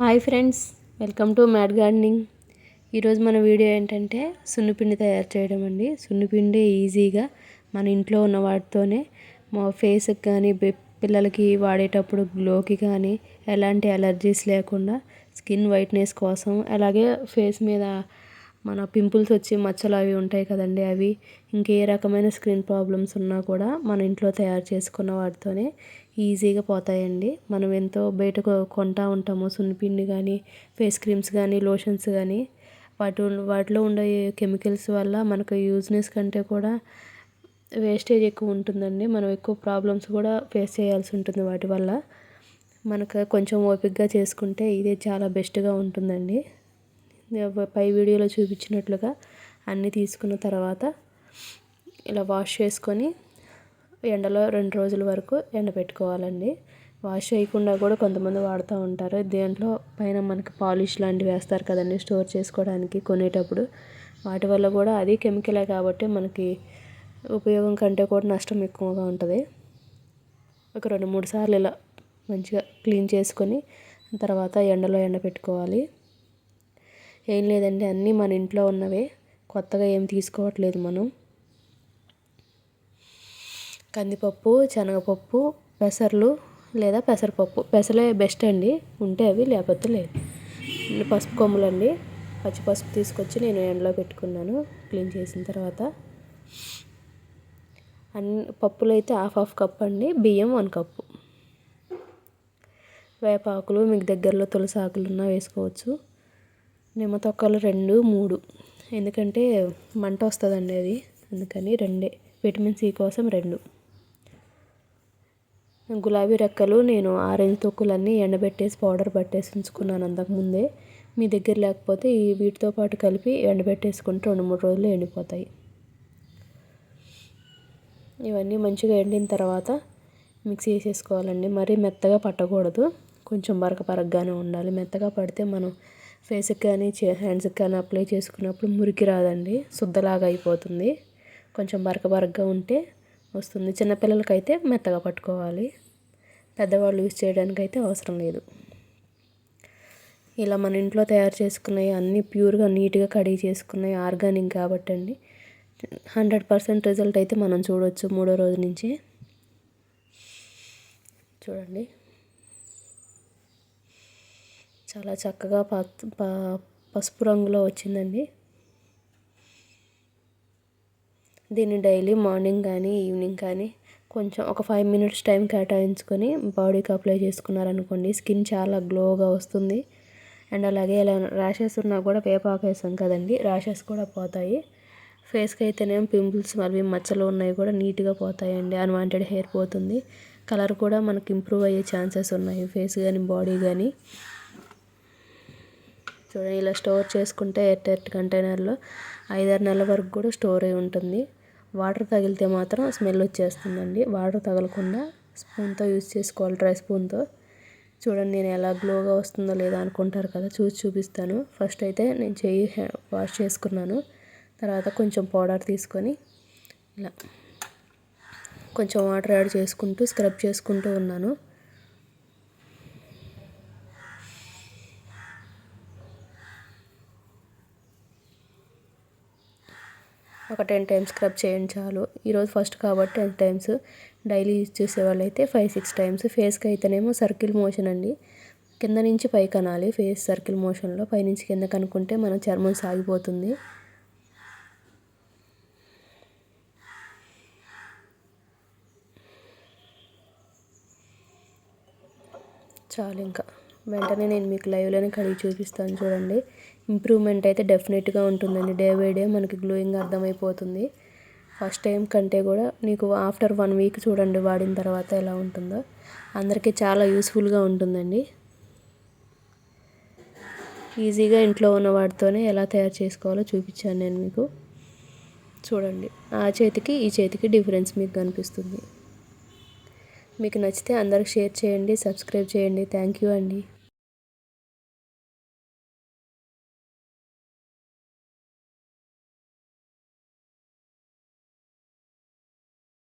Hi friends welcome to Mad Gardening. ఈరోజు మన video ఏంటంటే సున్నిపిండి తయారు చేయడం అండి. సున్నిపిండి ఈజీగా మన ఇంట్లో ఉన్న వాటితోనే మా ఫేస్కి కానీ పిల్లలకి వాడేటప్పుడు గ్లోకి కానీ ఎలాంటి అలర్జీస్ లేకుండా స్కిన్ వైట్నెస్ కోసం అలాగే ఫేస్ మీద మన పింపుల్స్ వచ్చి మచ్చలు అవి ఉంటాయి కదండి అవి. ఇంకే రకమైన స్కిన్ ప్రాబ్లమ్స్ ఉన్నా కూడా మన ఇంట్లో తయారు చేసుకున్న వాటితోనే ఈజీగా పోతాయండి. మనం ఎంతో బయట కొంటా ఉంటాము. సున్నిపిండి కానీ ఫేస్ క్రీమ్స్ కానీ లోషన్స్ కానీ వాటి వాటిలో ఉండే కెమికల్స్ వల్ల మనకు యూజ్నెస్ కంటే కూడా వేస్టేజ్ ఎక్కువ ఉంటుందండి. మనం ఎక్కువ ప్రాబ్లమ్స్ కూడా ఫేస్ చేయాల్సి ఉంటుంది వాటి వల్ల. మనకు కొంచెం ఓపికగా చేసుకుంటే ఇదే చాలా బెస్ట్గా ఉంటుందండి. పై వీడియోలో చూపించినట్లుగా అన్నీ తీసుకున్న తర్వాత ఇలా వాష్ చేసుకొని ఎండలో రెండు రోజుల వరకు ఎండబెట్టుకోవాలండి. వాష్ చేయకుండా కూడా కొంతమంది వాడుతూ ఉంటారు. దీంట్లో పైన మనకి పాలిష్ లాంటివి వేస్తారు కదండి స్టోర్ చేసుకోవడానికి కొనేటప్పుడు. వాటి వల్ల కూడా అది కెమికలే కాబట్టి మనకి ఉపయోగం కంటే కూడా నష్టం ఎక్కువగా ఉంటుంది. ఒక రెండు మూడు సార్లు ఇలా మంచిగా క్లీన్ చేసుకొని తర్వాత ఎండలో ఎండబెట్టుకోవాలి. ఏం లేదండి అన్నీ మన ఇంట్లో ఉన్నవే. కొత్తగా ఏం తీసుకోవట్లేదు మనం. కందిపప్పు శనగపప్పు పెసర్లు లేదా పెసరపప్పు. పెసలే బెస్ట్ అండి. ఉంటే అవి లేకపోతే లేదు. పసుపు కొమ్ములు అండి పచ్చి పసుపు తీసుకొచ్చి నేను ఎండలో పెట్టుకున్నాను. క్లీన్ చేసిన తర్వాత. అన్ని పప్పులు అయితే హాఫ్ హాఫ్ కప్ అండి. బియ్యం వన్ కప్పు వేపాకులు మీకు దగ్గరలో తులసి ఆకులు ఉన్నా వేసుకోవచ్చు. నిమ్మ తొక్కలు రెండు మూడు. ఎందుకంటే మంట వస్తుందండి అది. అందుకని రెండే. విటమిన్ సి కోసం రెండు. గులాబీ రెక్కలు నేను ఆరెంజ్ తొక్కులన్నీ ఎండబెట్టేసి పౌడర్ పట్టేసి ఉంచుకున్నాను అంతకుముందే మీ దగ్గర లేకపోతే ఈ వీటితో పాటు కలిపి ఎండబెట్టేసుకుంటే రెండు మూడు రోజులు ఎండిపోతాయి. ఇవన్నీ మంచిగా ఎండిన తర్వాత మిక్సీ వేసేసుకోవాలండి మరీ మెత్తగా పట్టకూడదు. కొంచెం బరక బరకగానే ఉండాలి. మెత్తగా పడితే మనం ఫేస్కి కానీ హ్యాండ్స్కి కానీ అప్లై చేసుకున్నప్పుడు మురికి రాదండి. శుద్ధలాగా అయిపోతుంది. కొంచెం బరక బరకగా ఉంటే వస్తుంది. చిన్నపిల్లలకైతే మెత్తగా పట్టుకోవాలి. పెద్దవాళ్ళు యూజ్ చేయడానికి అయితే అవసరం లేదు. ఇలా మన ఇంట్లో తయారు చేసుకున్నవి అన్నీ ప్యూర్గా నీట్గా కడిగి చేసుకున్నాయి ఆర్గానిక్ కాబట్టి అండి. హండ్రెడ్ పర్సెంట్ రిజల్ట్ అయితే మనం చూడవచ్చు మూడో రోజు నుంచి. చూడండి. చాలా చక్కగా పసుపు రంగులో వచ్చిందండి. దీన్ని డైలీ మార్నింగ్ కానీ ఈవినింగ్ కానీ కొంచెం ఒక ఫైవ్ మినిట్స్ టైం కేటాయించుకొని బాడీకి అప్లై చేసుకున్నారనుకోండి స్కిన్ చాలా గ్లోగా వస్తుంది. అండ్ అలాగే ఇలా ర్యాషెస్ ఉన్నా కూడా వేపాకు వేసాం కదండి ర్యాషెస్ కూడా పోతాయి. ఫేస్కి అయితేనేమో పింపుల్స్ అవి మచ్చలు ఉన్నాయి కూడా నీట్గా పోతాయండి అన్వాంటెడ్ హెయిర్ పోతుంది. కలర్ కూడా మనకి ఇంప్రూవ్ అయ్యే ఛాన్సెస్ ఉన్నాయి ఫేస్ కానీ బాడీ కానీ. చూడండి ఇలా స్టోర్ చేసుకుంటే ఎయిర్ కంటైనర్లో ఐదారు నెలల వరకు కూడా స్టోర్ అయి ఉంటుంది. వాటర్ తగిలితే మాత్రం స్మెల్ వచ్చేస్తుందండి. వాటర్ తగలకుండా స్పూన్తో యూజ్ చేసుకోవాలి డ్రై స్పూన్తో. చూడండి నేను ఎలా గ్లోగా వస్తుందో లేదా అనుకుంటారు కదా చూసి చూపిస్తాను. ఫస్ట్ అయితే నేను చెయ్యి వాష్ చేసుకున్నాను. తర్వాత కొంచెం పౌడర్ తీసుకొని ఇలా కొంచెం వాటర్ యాడ్ చేసుకుంటూ స్క్రబ్ చేసుకుంటూ ఉన్నాను. ఒక టెన్ టైమ్స్ స్క్రబ్ చేయండి చాలు. ఈరోజు ఫస్ట్ కాబట్టి టెన్ టైమ్స్ డైలీ యూజ్ చేసే వాళ్ళైతే ఫైవ్ సిక్స్ టైమ్స్. ఫేస్కి అయితేనేమో సర్కిల్ మోషన్ అండి. కింద నుంచి పైకి అనాలి ఫేస్ సర్కిల్ మోషన్లో పైనుంచి కింద కనుక్కుంటే మన చర్మం సాగిపోతుంది. చాలు ఇంకా. వెంటనే నేను మీకు లైవ్లోనే కడిగి చూపిస్తాను చూడండి. ఇంప్రూవ్మెంట్ అయితే డెఫినెట్గా ఉంటుందండి. డే బై డే మనకి గ్లోయింగ్ అర్థమైపోతుంది. ఫస్ట్ టైం కంటే కూడా నీకు ఆఫ్టర్ వన్ వీక్ చూడండి వాడిన తర్వాత ఎలా ఉంటుందో. అందరికీ చాలా యూస్ఫుల్గా ఉంటుందండి. ఈజీగా ఇంట్లో ఉన్న వాటితోనే ఎలా తయారు చేసుకోవాలో చూపించాను నేను మీకు. చూడండి. ఆ చేతికి ఈ చేతికి డిఫరెన్స్ మీకు కనిపిస్తుంది. మీకు నచ్చితే అందరికి షేర్ చేయండి సబ్స్క్రైబ్ చేయండి. థ్యాంక్ యూ అండి.